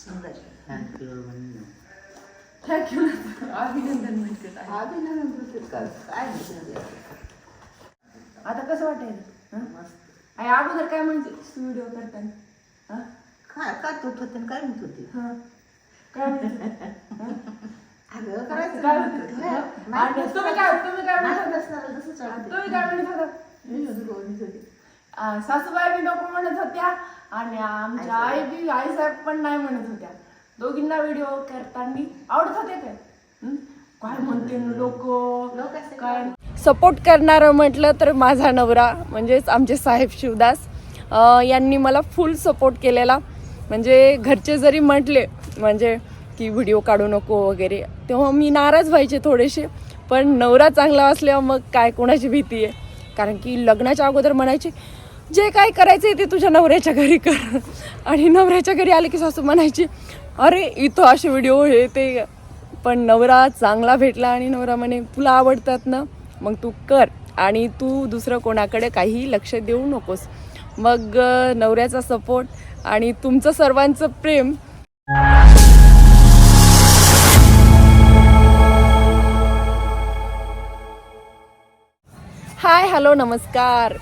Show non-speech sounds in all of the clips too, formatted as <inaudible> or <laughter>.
सुंदर थँक्यू म्हणून थँक्यू अभिनंदन म्हणते अभिनंदन बोलते का काय नाही. आता कसं वाटेल? हं? मस्त अगोदर काय म्हणजे व्हिडिओ करताना हं? काय का तू होते काय म्हणत होती? हं? काय म्हणते? अगं करायचं? काय म्हणत म्हणते? तुम्ही काय तुम्ही काय म्हणत? चालते तुम्ही काय म्हणत? होता सासूबाई बी नको म्हणत होत्या आणि आमच्या आई बी आई साहेब पण नाही म्हणत होत्या. दोघींना व्हिडिओ करताना आवडत होते काय हं? काय म्हणते लोक? काय? सपोर्ट करणारं म्हटलं तर माझा नवरा म्हणजेच आमचे साहेब शिवदास यांनी मला फुल सपोर्ट केलेला. म्हणजे घरचे जरी म्हटले म्हणजे की व्हिडिओ काढू नको वगैरे तेव्हा मी नाराज व्हायचे थोडेसे. पण नवरा चांगला असल्यावर मग काय कोणाची भीती आहे? कारण की लग्नाच्या अगोदर म्हणायचे जे काय करायचं आहे ते तुझ्या नवऱ्याच्या घरी कर. आणि नवऱ्याच्या घरी आले की सासू म्हणायची अरे इथं असे व्हिडिओ हे ते. पण नवरा चांगला भेटला आणि नवरा म्हणे तुला आवडतात ना? मग तू कर. आणि तू दुसरं कोणाकडे काही लक्ष देऊ नकोस. मग नवऱ्याचा सपोर्ट आणि तुमचं सर्वांचं प्रेम. हाय हॅलो नमस्कार.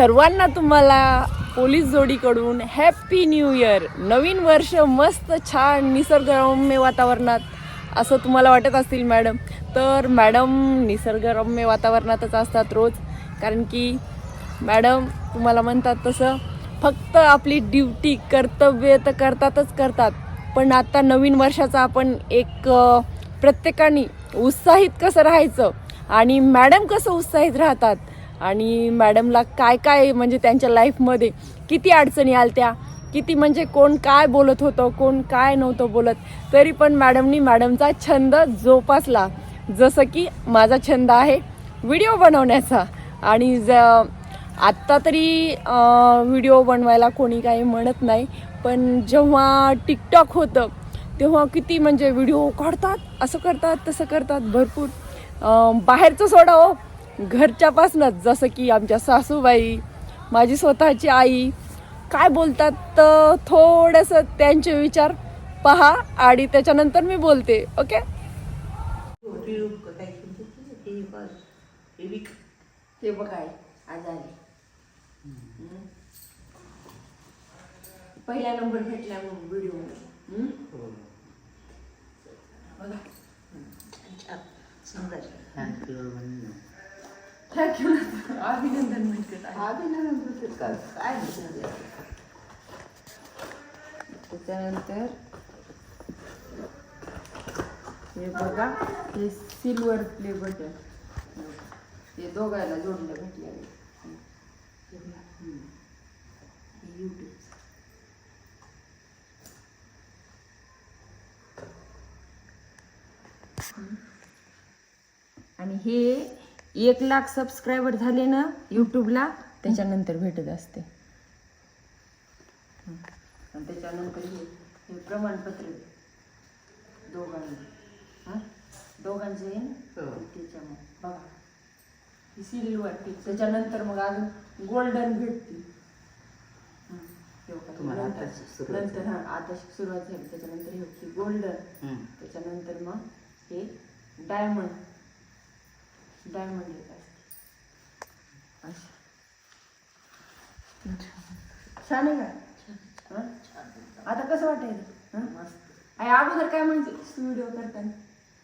सर्वांना तुम्हाला पोलीस जोडीकडून हॅप्पी न्यू इयर नवीन वर्ष मस्त छान निसर्गरम्य वातावरणात असं तुम्हाला वाटत असतील मॅडम. तर मॅडम निसर्गरम्य वातावरणातच असतात रोज. कारण की मॅडम तुम्हाला म्हणतात तसं फक्त आपली ड्युटी कर्तव्य तर करतातच करतात. पण आता नवीन वर्षाचा आपण एक प्रत्येकाने उत्साहित कसं राहायचं आणि मॅडम कसं उत्साहित राहतात आणि मॅडमला काय काय म्हणजे त्यांच्या लाईफमध्ये किती अडचणी आलत्या किती म्हणजे कोण काय बोलत होतं कोण काय नव्हतं बोलत तरी पण मॅडमनी मॅडमचा छंद जोपासला. जसं की माझा छंद आहे व्हिडिओ बनवण्याचा. आणि ज आत्ता तरी व्हिडिओ बनवायला कोणी काही म्हणत नाही पण जेव्हा टिकटॉक होतं तेव्हा किती म्हणजे व्हिडिओ काढतात असं करतात तसं करतात भरपूर. बाहेरचं सोडा हो. घरच्यापासूनच जसं की आमच्या सासूबाई माझी स्वतःची आई. काय बोलतात तर थोडंसं त्यांचे विचार पहा आणि त्याच्यानंतर मी बोलते ओके? ते बघाय पहिला नंबर भेटला व्हिडिओ बघा. थँक्यू अभिनंदन म्हणते अभिनंदन बोलते का काय त्याच्यानंतर हे बघा हे सिल्वर प्ले बटन हे दोघायला जोडलं भेटलेलं यूट्यूब आणि हे एक लाख सबस्क्रायबर झाले ना यूट्यूबला त्याच्यानंतर भेटत असते. हं. आणि त्याच्यानंतर हे हे प्रमाणपत्र दोघांना. हां? दोघांचे आहे ना? हो. त्याच्यामुळे बघा. ही सिल्वर ती त्याच्यानंतर मग अजून गोल्डन भेटते. तुम्हाला नंतर- आताच सुरुवात नंतर हां आता सुरुवात झाली. त्याच्यानंतर हे गोल्डन. त्याच्यानंतर मग हे डायमंड डायमंड असते असं. छान आहे का? आता कसं वाटेल हं? मस्त आई अगोदर काय म्हणजे व्हिडिओ करताना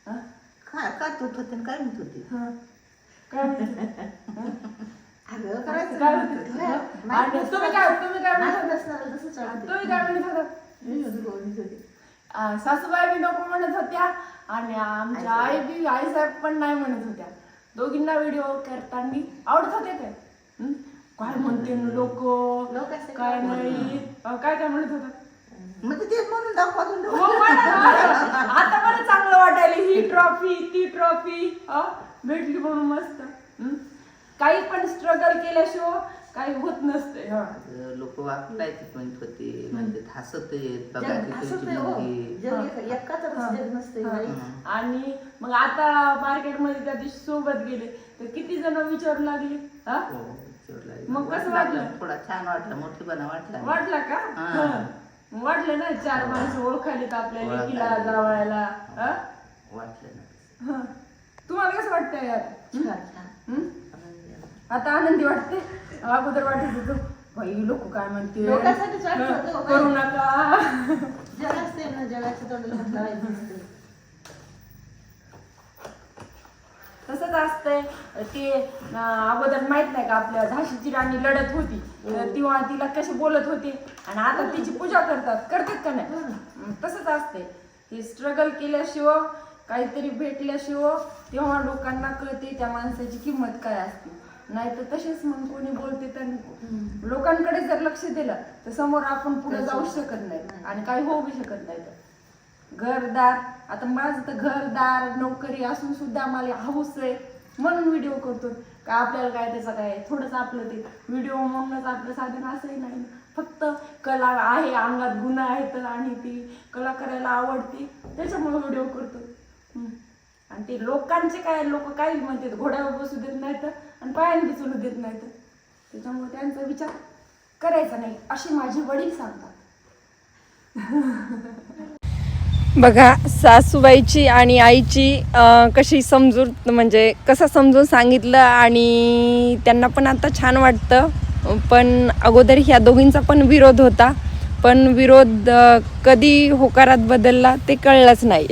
हं? काय का तू होते काय म्हणत होती हं? काय म्हणते? अगं करायचं काय म्हणत म्हणते? तुम्ही काय तुम्ही काय म्हणत तुम्ही काय म्हणत होता म्हणत सासूबाई बी नको म्हणत होत्या आणि आमच्या आई बी आई साहेब पण नाही म्हणत होत्या दोघींना व्हिडिओ करताना आवडत होते काय हं? काय म्हणते लोक? काय नाही. काय काय म्हणत होता? म्हणजे तेच म्हणून हो, म्हणा. आता मला चांगलं वाटायला. ही ट्रॉफी ती ट्रॉफी भेटली म्हणून मस्त. हं? काही पण स्ट्रगल केल्याशिवाय काही होत नसते हा लोक वाकलायचे म्हणत होते म्हणजे हसत येत बघा जग ती असंच तुमची आहे हो. मुलगी जग एक- एकाच जग नसते हा. बाई. आणि मग आता मार्केटमध्ये त्या दिवशी सोबत गेले तर किती जण विचारू लागले हा हो, विचारलं. मग कसं वाटलं? थोडा छान वाटलं मोठेपणा वाटला वाटला का हा. हं. वाटलं ना चार माणसं ओळखालीत आपल्या ओळखायला. लेकीला जावायला हा? वाटलं ना हा. तुम्हाला कसं वाटतं यार छान छान हं? आता आनंदी वाटते. अगोदर वाटत होतं बाई लोक काय म्हणते लोकांसाठीच वाटत होतं, हं, हो. करू नका. जग असते ना जगाच्या तोंडाला हात लावायचं नसतं. तसंच असतंय. ते अं, अगोदर माहीत नाही का आपल्या झाशीची राणी लढत होती. तर तेव्हा तिला कसे बोलत होते. आणि आता तिची पूजा करतात. करतात का नाही? हं, तसंच असते ते स्ट्रगल केल्याशिवाय काहीतरी भेटल्याशिवाय तेव्हा लोकांना कळते त्या माणसाची किंमत काय असते. नाही तर तसेच मग कोणी बोलते तर लोकांकडे जर लक्ष दिलं तर समोर आपण पुढे जाऊ शकत नाही. आणि काही होऊ बी शकत नाही तर. घरदार आता माझं तर घरदार नोकरी असून सुद्धा मला हाऊस आहे. म्हणून व्हिडिओ करतो का आपल्याला काय त्याचं काय? थोडंच आपलं ते व्हिडिओ म्हणूनच आपलं साधन असंही नाही. फक्त कला आहे अंगात गुण आहेत आणि ती कला करायला आवडते. त्याच्यामुळे व्हिडिओ करतो. आणि ते लोकांचे काय लोक काय म्हणतात घोड्यावर बसू देत नाहीत आणि पायाने बी देत नाहीत. त्याच्यामुळे त्यांचा विचार करायचा नाही असे माझे वडील सांगतात. बघा सासूबाईची आणि आईची कशी समजून म्हणजे कसं समजून सांगितलं आणि त्यांना पण आता छान वाटतं. पण अगोदर ह्या दोघींचा पण विरोध होता. पण विरोध कधी होकारात बदलला ते कळलंच नाही.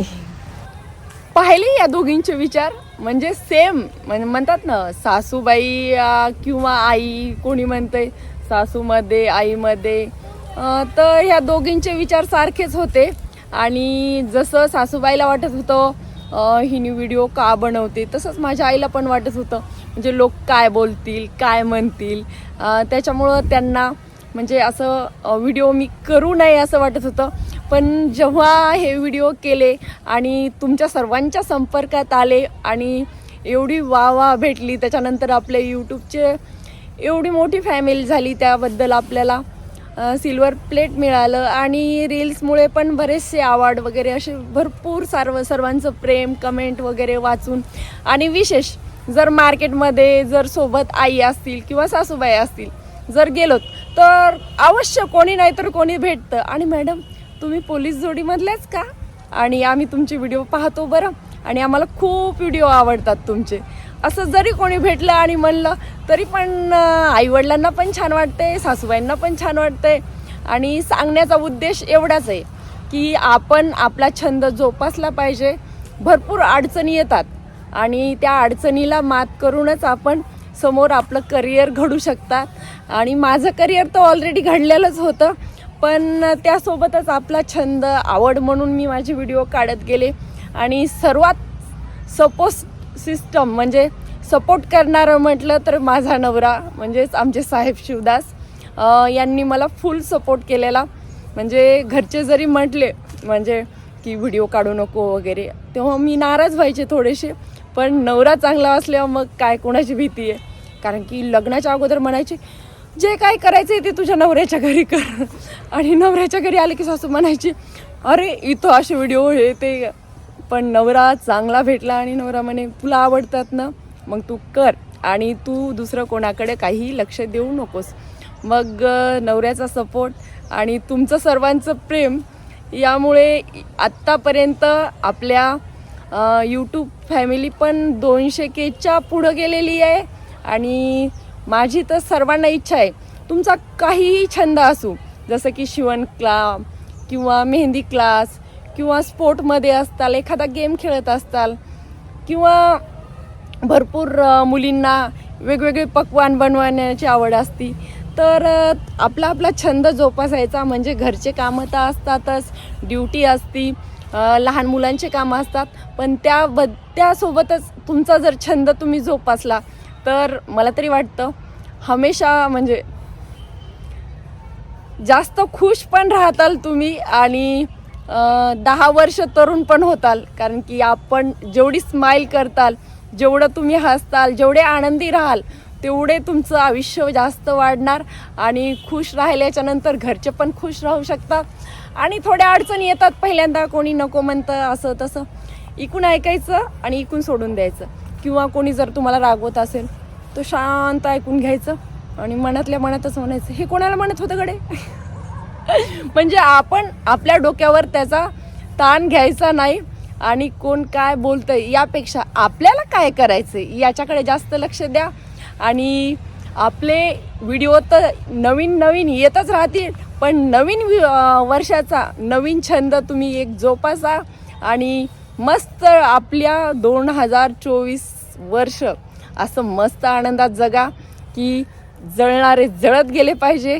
पाहिले या दोघींचे विचार? म्हणजे सेम म्हणजे म्हणतात ना सासूबाई किंवा आई कोणी म्हणतंय सासूमध्ये आईमध्ये. तर ह्या दोघींचे विचार सारखेच होते. आणि जसं सासूबाईला वाटत होतं हिने व्हिडिओ का बनवते तसंच माझ्या आईला पण वाटत होतं. म्हणजे लोक काय बोलतील काय म्हणतील त्याच्यामुळं त्यांना म्हणजे असं व्हिडिओ मी करू नये असं वाटत होतं. पण जेव्हा हे व्हिडिओ केले आणि तुमच्या सर्वांच्या संपर्कात आले आणि एवढी वा वा भेटली त्याच्यानंतर आपले यूट्यूबचे एवढी मोठी फॅमिली झाली त्याबद्दल आपल्याला सिल्वर प्लेट मिळालं आणि रील्समुळे पण बरेचसे अवॉर्ड वगैरे असे भरपूर सर्व सर्वांचं प्रेम कमेंट वगैरे वाचून. आणि विशेष जर मार्केटमध्ये जर सोबत आई असतील किंवा सासूबाई असतील जर गेलोत तर अवश्य कोणी नाही तर कोणी भेटतं. आणि मॅडम तुम्ही पोलीस जोडीमधल्याच का? आणि आम्ही तुमचे व्हिडिओ पाहतो बरं. आणि आम्हाला खूप व्हिडिओ आवडतात तुमचे. असं जरी कोणी भेटलं आणि म्हणलं तरी पण आईवडिलांना पण छान वाटते सासूबाईंना पण छान वाटते आणि सांगण्याचा उद्देश एवढाच आहे की आपण आपला छंद जोपासला पाहिजे. भरपूर अडचणी येतात. आणि त्या अडचणीला मात करूनच आपण समोर आपलं करिअर घडू शकतात. आणि माझं करिअर तर ऑलरेडी घडलेलंच होतं. पण त्यासोबतच आपला छंद आवड म्हणून मी माझे व्हिडिओ काढत गेले. आणि सर्वात सपोस सिस्टम म्हणजे सपोर्ट करणारं म्हटलं तर माझा नवरा म्हणजेच आमचे साहेब शिवदास यांनी मला फुल सपोर्ट केलेला. म्हणजे घरचे जरी म्हटले म्हणजे की व्हिडिओ काढू नको वगैरे तेव्हा मी नाराज व्हायचे थोडेसे. पण नवरा चांगला असल्यावर मग काय कोणाची भीती आहे? कारण की लग्नाच्या अगोदर म्हणायची जे काय करायचं आहे ते तुझ्या नवऱ्याच्या घरी कर. आणि नवऱ्याच्या घरी आले की सासू म्हणायची अरे इथं असे व्हिडिओ हे ते. पण नवरा चांगला भेटला आणि नवरा म्हणे तुला आवडतात ना? मग तू कर आणि तू दुसरं कोणाकडे काही लक्ष देऊ नकोस. मग नवऱ्याचा सपोर्ट आणि तुमचं सर्वांचं प्रेम यामुळे आत्तापर्यंत आपल्या यूट्यूब फॅमिली पण दोनशे केच्या पुढं गेलेली आहे. आणि माझी तर सर्वांना इच्छा आहे. तुमचा काहीही छंद असू जसं की शिवण क्लास किंवा मेहंदी क्लास किंवा स्पोर्टमध्ये असताल एखादा गेम खेळत असताल किंवा भरपूर मुलींना वेगवेगळे पक्वान बनवण्याची आवड असती तर आपला आपला छंद जोपासायचा. म्हणजे घरचे कामं तर असतातच ड्युटी असती. लहान मुलांचे कामं असतात पण त्या ब त्यासोबतच तुमचा जर छंद तुम्ही जोपासला तर मला तरी वाटतं हमेशा म्हणजे जास्त खुश पण राहताल तुम्ही आणि दहा वर्ष तरुण पण होताल कारण की आपण जेवढी स्माईल करताल जेवढं तुम्ही हसताल जेवढे आनंदी राहाल तेवढे तुमचं आयुष्य जास्त वाढणार आणि खुश राहिल्याच्यानंतर घरचे पण खुश राहू शकतात. आणि थोड्या अडचणी येतात पहिल्यांदा कोणी नको म्हणतं असं तसं. इकून ऐकायचं आणि इकून सोडून द्यायचं. किंवा कोणी जर तुम्हाला रागवत असेल तर शांत ऐकून घ्यायचं आणि मनातल्या मनातच म्हणायचं हे कोणाला म्हणत होतं गडे? <laughs> म्हणजे आपण आपल्या डोक्यावर त्याचा ताण घ्यायचा नाही आणि कोण काय बोलतं यापेक्षा आपल्याला काय करायचं याच्याकडे जास्त लक्ष द्या. आणि आपले व्हिडिओ तर नवीन नवीन येतच राहतील. पण नवीन वर्षाचा नवीन छंद तुम्ही एक जोपासा आणि मस्त आपल्या दोन हजार चोवीस वर्ष असं मस्त आनंदात जगा की जळणारे जळत गेले पाहिजे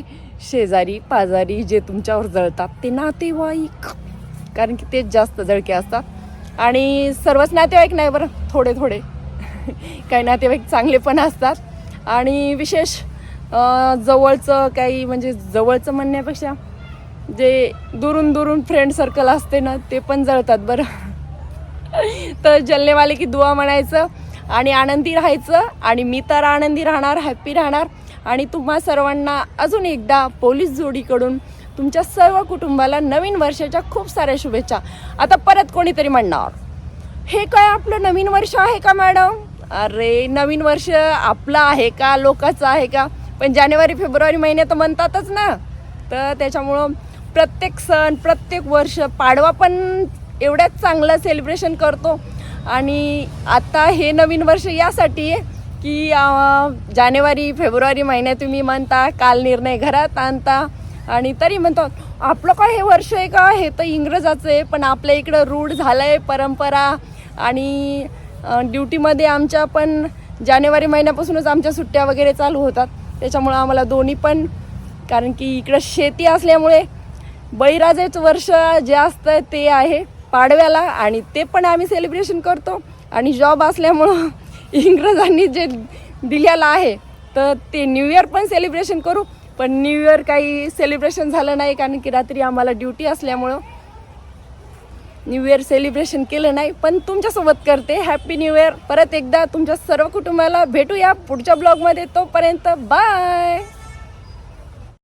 शेजारी पाजारी जे तुमच्यावर जळतात ते नातेवाईक. कारण की तेच जास्त जळके असतात. आणि सर्वच नातेवाईक नाही बरं थोडे थोडे. <laughs> काही नातेवाईक चांगले पण असतात. आणि विशेष जवळचं काही म्हणजे जवळचं म्हणण्यापेक्षा जे दुरून दुरून फ्रेंड सर्कल असते ना ते पण जळतात बरं. तर जल्लेवाले की दुवा म्हणायचं आणि आनंदी राहायचं आणि मी तर आनंदी राहणार हॅप्पी राहणार. आणि तुम्हा सर्वांना अजून एकदा पोलीस जोडीकडून तुमच्या सर्व कुटुंबाला नवीन वर्षाच्या खूप साऱ्या शुभेच्छा. आता परत कोणीतरी म्हणणार? हे काय आपलं नवीन वर्ष आहे का मॅडम? अरे नवीन वर्ष आपलं आहे का लोकांचं आहे का? पण जानेवारी फेब्रुवारी महिन्यात म्हणतातच ना. तर त्याच्यामुळं प्रत्येक सण प्रत्येक वर्ष पाडवा पण एवढ्याच चांगलं सेलिब्रेशन करतो. आणि आता हे नवीन वर्ष यासाठी आहे की जानेवारी फेब्रुवारी महिन्यात तुम्ही म्हणता काल निर्णय घरात आणता. आणि तरी म्हणतो आपलं काय हे वर्ष आहे का? हे तर इंग्रजाचं आहे पण आपल्या इकडं रूढ झालं आहे परंपरा. आणि ड्युटीमध्ये आमच्या पण जानेवारी महिन्यापासूनच आमच्या सुट्ट्या वगैरे चालू होतात. त्याच्यामुळं आम्हाला दोन्ही पण कारण की इकडं शेती असल्यामुळे बळीराजाचं वर्ष जे असतं ते आहे पाडव्याला आणि ते पण आम्ही सेलिब्रेशन करतो. आणि जॉब असल्यामुळं <laughs> इंग्रजांनी जे दिलेलं आहे तर ते न्यू इयर पण सेलिब्रेशन करू. पण न्यू इयर काही सेलिब्रेशन झालं नाही कारण की रात्री आम्हाला ड्युटी असल्यामुळं. न्यू इयर सेलिब्रेशन केलं नाही पण तुमच्यासोबत करते. हॅपी न्यू इयर परत एकदा तुमच्या सर्व कुटुंबाला भेटूया पुढच्या ब्लॉगमध्ये. तोपर्यंत बाय!